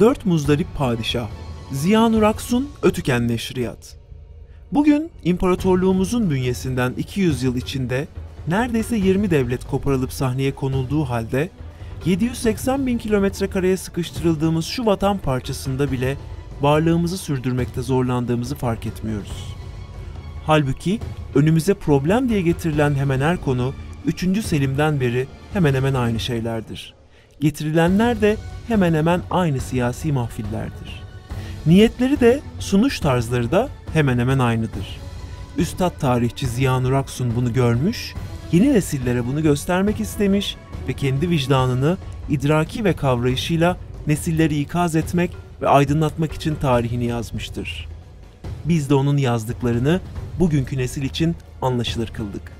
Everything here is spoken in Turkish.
Dört muzdarip padişah Ziyanur Aksun Ötüken Neşriyat Bugün imparatorluğumuzun bünyesinden 200 yıl içinde neredeyse 20 devlet koparılıp sahneye konulduğu halde 780 bin kilometre kareye sıkıştırıldığımız şu vatan parçasında bile varlığımızı sürdürmekte zorlandığımızı fark etmiyoruz. Halbuki önümüze problem diye getirilen hemen her konu 3. Selim'den beri hemen hemen aynı şeylerdir. Getirilenler de hemen hemen aynı siyasi mahfillerdir. Niyetleri de sunuş tarzları da hemen hemen aynıdır. Üstad tarihçi Ziya Nur Aksun bunu görmüş, yeni nesillere bunu göstermek istemiş ve kendi vicdanını idraki ve kavrayışıyla nesilleri ikaz etmek ve aydınlatmak için tarihini yazmıştır. Biz de onun yazdıklarını bugünkü nesil için anlaşılır kıldık.